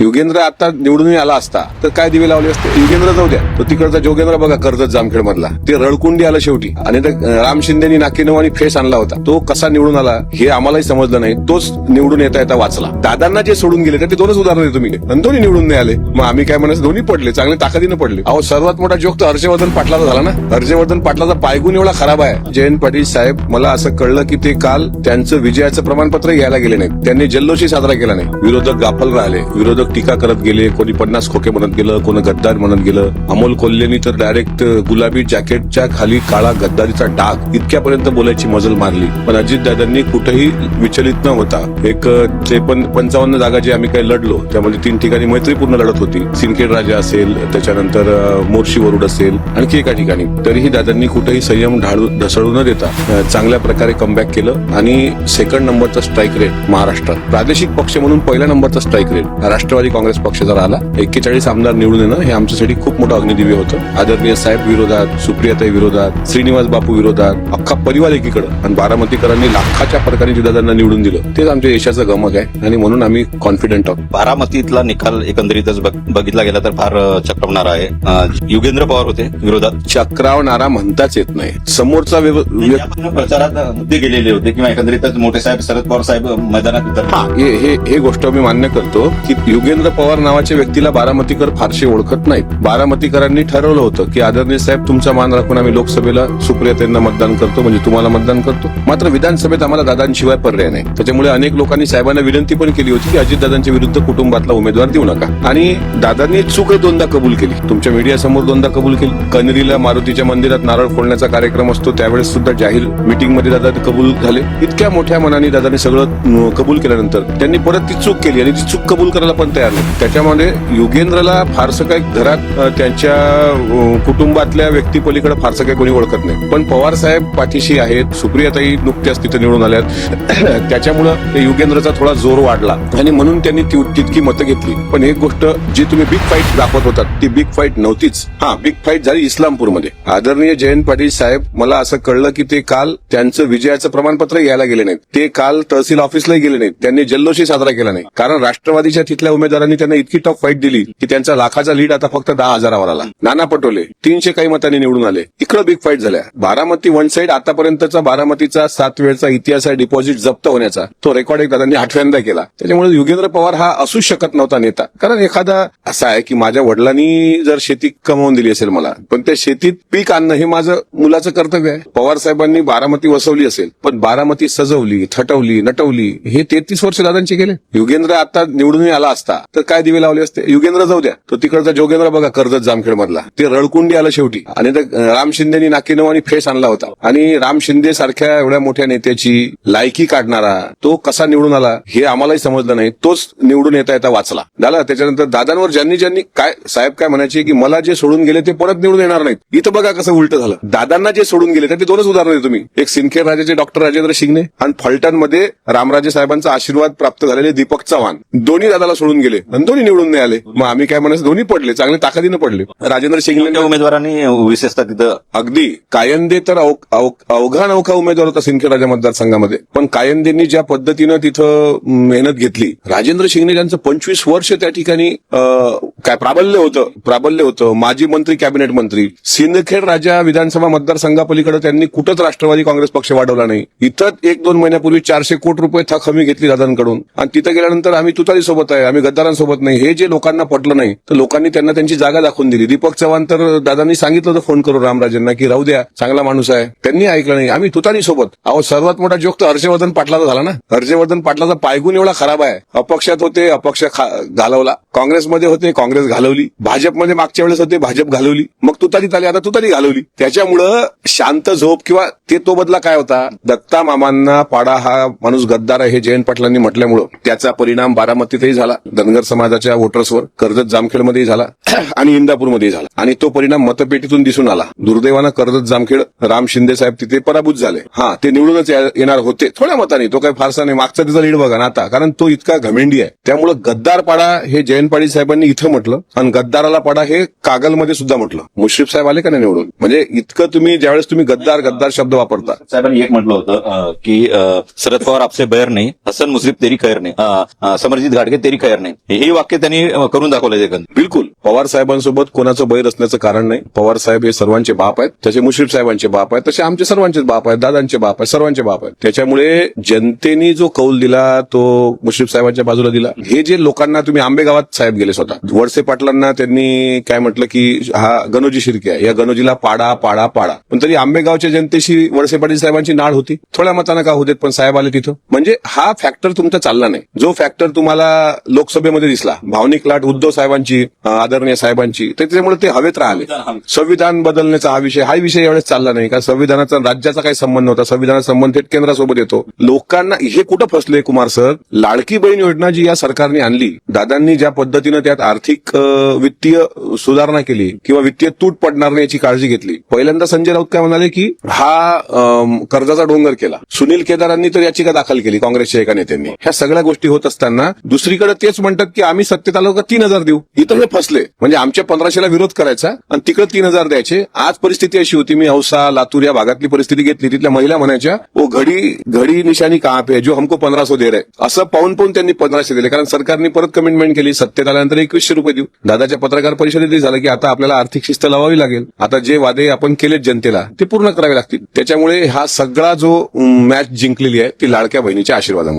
युगेंद्र आता निवडून आला असता तर काय दिवे लावले असते? युगेंद्र जाऊ द्या. तो तिकडचा जोगेंद्र बघा कर्जत जामखेड मधला ते रळकुंडी आलं शेवटी. आणि राम शिंदेनी नाकीनव आणि फेस आणला होता. तो कसा निवडून आला हे आम्हालाही समजलं नाही. तोच निवडून येता येता वाचला. दादांना जे सोडून गेले ते दोनच उदाहरण देतो तुम्ही. आणि दोन्ही निवडून नाही आले. मग आम्ही काय म्हणायचं? दोन्ही पडले. चांगले ताकदीनं पडले. अहो सर्वात मोठा जोक तर हर्षवर्धन पाटलाचा झाला ना? हर्षवर्धन पाटलाचा पायगुण एवढा खराब आहे. जयंत पाटील साहेब मला असं कळलं की ते काल त्यांचं विजयाचं प्रमाणपत्र घ्यायला गेले नाही त्यांनी जल्लोषी साजरा केला नाही. विरोधक गाफल राहिले. विरोधक टीका करत गेले कोणी पन्नास खोके म्हणत गेलं कोणी गद्दार म्हणत गेलं. अमोल कोल्हेनी तर डायरेक्ट गुलाबी जॅकेटच्या खाली काळा गद्दारीचा डाग इतक्यापर्यंत बोलायची मजल मारली. पण अजितदादांनी कुठेही विचलित न होता एक त्रेपन्न पंचावन्न जागा जे आम्ही काही लढलो त्यामध्ये तीन ठिकाणी मैत्रीपूर्ण लढत होती. सिंदखेड राजा असेल त्याच्यानंतर मोर्शी वरुड असेल आणखी एका ठिकाणी. तरीही दादांनी कुठेही संयम ढाळू ढसळू न देता चांगल्या प्रकारे कमबॅक केलं आणि सेकंड नंबरचा स्ट्राईक रेट महाराष्ट्रात. प्रादेशिक पक्ष म्हणून पहिल्या नंबरचा स्ट्राईक रेट राष्ट्रवादी काँग्रेस पक्ष जर आला एक्केचाळीस आमदार निवडून येणं हे आमच्यासाठी खूप मोठं अग्निदिव्य होतं. आदरणीय साहेब विरोधात सुप्रियाताई विरोधात श्रीनिवास बापू विरोधात अख्खा परिवार एकीकडं. आणि बारामतीकरांनी लाखाच्या फरकाने जे दादांना निवडून दिलं. तेच आमच्या यशाचं गमक आहे. आणि म्हणून आम्ही कॉन्फिडंट आहोत. बारामतीतला निकाल एकंदरीतच बघ- बघितला गेला तर फार चक्रवणारा आहे. युगेंद्र पवार होते विरोधात. चक्रावणारा म्हणताच येत नाही. समोरचा प्रचारात मुद्दे गेलेले होते किंवा एकंदरीतच मोठे साहेब शरद पवार साहेब मैदानात उतरले. हा हे हे हे गोष्ट मी मान्य करतो की योगेंद्र पवार नावाच्या व्यक्तीला बारामतीकर फारसे ओळखत नाहीत. बारामतीकरांनी ठरवलं होतं की आदरणीय साहेब तुमचा मान राखून आम्ही लोकसभेला सुप्रियाताईंना मतदान करतो म्हणजे तुम्हाला मतदान करतो. मात्र विधानसभेत आम्हाला दादांशिवाय पर्याय नाही. त्याच्यामुळे अनेक लोकांनी साहेबांना विनंती पण केली होती की अजितदादांच्या विरुद्ध कुटुंबातला उमेदवार देऊ नका. आणि दादांनी चूक दोनदा कबूल केली. तुमच्या मीडिया समोर दोनदा कबूल केली. कनेरीला मारुतीच्या मंदिरात नारळ फोडण्याचा कार्यक्रम असतो त्यावेळेस सुद्धा जाहीर मिटिंगमध्ये दादा कबूल झाले. इतक्या मोठ्या मनाने दादाने सगळं कबूल केल्यानंतर त्यांनी परत ती चूक केली आणि ती चूक कबूल करायला पण तयार होते. त्याच्यामध्ये युगेंद्रला फारसं काही घरात त्यांच्या कुटुंबातल्या व्यक्ती पलीकडे फारसं काही कोणी ओळखत नाही. पण पवार साहेब पाठीशी आहेत सुप्रियाताई नुकत्याच तिथे निवडून आल्यात. त्याच्यामुळं युगेंद्रचा थोडा जोर वाढला. आणि म्हणून त्यांनी ती- तितकी मतं घेतली. पण एक गोष्ट जी तुम्ही बिग फाईट दाखवत होता ती बिग फाईट नव्हतीच. हा बिग फाईट झाली इस्लामपूरमध्ये. आदरणीय जयंत पाटील साहेब मला असं कळलं की ते काल त्यांचं विजयाचं प्रमाणपत्र यायला गेले नाहीत. ते काल तहसील ऑफिसलाही गेले नाहीत. त्यांनी जल्लोषही साजरा केला नाही. कारण राष्ट्रवादीच्या तिथल्या उमेदवारांनी त्यांना इतकी टफ फाईट दिली की त्यांचा लाखाचा लीड आता फक्त दहा हजारावर आला. नाना पटोले तीनशे काही मतांनी निवडून आले. इकडं बिग फाईट झाल्या. बारामती वन साईड आतापर्यंतचा बारामतीचा सात वेळचा इतिहास आहे डिपॉझिट जप्त होण्याचा. तो रेकॉर्ड एक दादांनी आठव्यांदा केला. त्याच्यामुळे युगेंद्र पवार हा असूच शकत नव्हता नेता. कारण एखादा असा आहे की माझ्या वडिलांनी जर शेती कमवून दिली असेल मला पण त्या शेतीत पीक आणणं हे माझं मुलाचं कर्तव्य आहे. पवार साहेबांनी बारामती वसवली असेल पण बारामती सजवली थटवली नटवली हे तेहतीस वर्ष दादांचे गेले युगेंद्र आता निवडून आला असता. तर काय दिवे लावले असते? युगेंद्र जाऊ द्या. तो तिकडचा जोगेंद्र बघा कर्जत जामखेड मधला ते रळकुंडी आलं शेवटी. आणि राम शिंदेनी नाकीनव आणि फेस आणला होता. आणि राम शिंदे सारख्या एवढ्या मोठ्या नेत्याची लायकी काढणारा तो कसा निवडून आला हे आम्हालाही समजलं नाही. तोच निवडून येता येता वाचला. झाला? त्याच्यानंतर दादांवर ज्यांनी ज्यांनी काय साहेब काय म्हणायचे की मला जे सोडून गेले ते परत निवडून येणार नाहीत. इथं बघा कसं उलट झालं. दादांना जे सोडून गेले ते दोनच उदाहरण आहे तुम्ही. एक सिंदखेड राजाचे डॉक्टर राजेंद्र शिंगणे आणि फलटणमध्ये रामराजे साहेबांचा आशीर्वाद प्राप्त झालेले दीपक चव्हाण. दोन्ही दादाला सोडून गेले. आणि दोन्ही निवडून नाही आले. मग आम्ही काय म्हणायचं दोन्ही पडले चांगले ताकदीनं पडले. राजेंद्र त्या उमेदवारांनी विशेषतः तिथं अगदी. कायंदे तर अव- अव- अवघा नवखा उमेदवार होता सिंदखेड राजा मतदारसंघामध्ये. पण कायंदेंनी ज्या पद्धतीनं तिथं मेहनत घेतली राजेंद्र शिंगणे ज्यांचं पंचवीस वर्ष त्या ठिकाणी काय प्राबल्य होतं प्राबल्य होतं माजी मंत्री कॅबिनेट मंत्री सिंदखेड राजा विधानसभा मतदारसंघापलीकडे त्यांनी कुठंच राष्ट्रवादी काँग्रेस पक्ष वाढवला नाही. इथं एक दोन महिन्यापूर्वी चारशे कोटी रुपये थक हमी घेतली दादांकडून. आणि तिथं गेल्यानंतर आम्ही तुतारी सोबत आहे आम्ही गद्दारांसोबत नाही. हे जे लोकांना पटलं नाही तर लोकांनी त्यांना त्यांची जागा दाखवून दिली. दीपक चव्हाण तर दादांनी सांगितलं होतं फोन करून रामराजेंना की राहू द्या चांगला माणूस आहे. त्यांनी ऐकलं नाही. आम्ही तुतारी सोबत अहो सर्वात मोठा जोक तर हर्षवर्धन पाटलाचा झाला ना? हर्षवर्धन पाटलाचा पायगुण एवढा खराब आहे. अपक्षात होते अपक्ष घालवला. काँग्रेसमध्ये होते काँग्रेस घालवली. भाजपमध्ये मागच्या वेळेस होते भाजप घालवली. मग तुतारीत आली आता तुतारी घालवली. त्याच्यामुळं शांत झोप किंवा ते तो बदला काय होता? दत्ता मामांना पाडा हा माणूस गद्दार आहे हे जयंत पाटलांनी म्हटल्यामुळं. त्याचा परिणाम बारामतीतही झाला. धनगर समाजाच्या वोटर्सवर कर्जत जामखेडमध्येही झाला आणि इंदापूरमध्येही झाला. आणि तो परिणाम मतपेटीतून दिसून आला. दुर्दैवानं कर्जत जामखेड राम शिंदे साहेब तिथे पराभूत झाले. हा ते निवडूनच येणार होते. थोड्या मताने तो काही फारसा नाही. मागचा तिचा लीड बघा ना आता. कारण तो इतका घमेंडी आहे. त्यामुळे गद्दार पाडा हे जयंत पाटील साहेबांनी इथं म्हटलं आणि गद्दाराला पाडा हे कागलमध्ये सुद्धा म्हटलं. मुश्रीफ साहेब आले का नाही निवडून? म्हणजे इतकं तुम्ही ज्यावेळेस तुम्ही गद्दार गद्दार शब्द वापरता. साहेबांनी एक म्हटलं होतं की शरद पवार आपसे बैर नाही हसन मुश्रीफ तेरी खैर नाही समरजित घाटगे तेरी खैर नाही. नाही. हे वाक्य त्यांनी करून दाखवलं बिलकुल. पवार साहेबांसोबत कोणाचं बैर असण्याचं कारण नाही. पवार साहेब हे सर्वांचे बाप आहेत. तसे मुश्रीफ साहेबांचे बाप आहेत. तसे आमचे सर्वांचेच बाप आहेत. दादांचे बाप आहेत. सर्वांचे बाप आहेत. त्याच्यामुळे जनतेने जो कौल दिला तो मुश्रीफ साहेबांच्या बाजूला दिला. हे जे लोकांना तुम्ही आंबेगावात साहेब गेले स्वतः. वडसे पाटलांना त्यांनी काय म्हटलं की हा गणोजी शिर्के आहे. या गणोजीला पाडा पाडा पाडा. पण तरी आंबेगावच्या जनतेशी वडसे पाटील साहेबांची नाळ होती. थोड्या मतानं का होते पण साहेब आले तिथं. म्हणजे हा फॅक्टर तुमचा चालला नाही. जो फॅक्टर तुम्हाला लोकसभेमध्ये दिसला. भावनिक लाट उद्धव साहेबांची आदरणीय साहेबांची. तर त्याच्यामुळे ते हवेत राहिले. संविधान बदलण्याचा हा विषय हा विषय यावेळेस चालला नाही. कारण संविधानाचा राज्याचा काही संबंध नव्हता. संविधानाचा संबंध थेट केंद्रासोबत येतो. लोकांना हे कुठं फसले कुमार सर? लाडकी बहीण योजना जी या सरकारने आणली दादांनी ज्या पद्धतीनं त्यात आर्थिक वित्तीय सुधारणा केली किंवा वित्तीय तूट पडणार नाही याची काळजी घेतली. पहिल्यांदा संजय राऊत काय म्हणाले की हा कर्जाचा डोंगर केला. सुनील केदारांनी तर याचिका दाखल केली काँग्रेसच्या एका नेत्यांनी. ह्या सगळ्या गोष्टी होत असताना दुसरीकडे तेच म्हणतात की आम्ही सत्तेत आलो का तीन हजार देऊ. इथं हे फसले. म्हणजे आमच्या पंधराशेला विरोध करायचा आणि तिकडे तीन हजार द्यायचे. आज परिस्थिती अशी होती मी औसा लातूर या भागातली परिस्थिती घेतली. तिथल्या महिला म्हणायच्या ओ घडी घडी निशाणी कहा पे जो हमको पंधरा सो दे रहे असं पाहून पाहून त्यांनी पंधराशे दिले. कारण सरकारने परत कमिटमेंट केली. सत्तेत आल्यानंतर एकवीसशे रुपये देऊ. दादाच्या पत्रकार परिषदेत झालं की आता आपल्याला आर्थिक शिस्त लावावी लागेल. आता जे वादे आपण केलेत जनतेला ते पूर्ण करावे लागतील. त्याच्यामुळे हा सगळा जो मॅच जिंकलेली आहे ती लाडक्या बहिणीच्या आशीर्वादामुळे.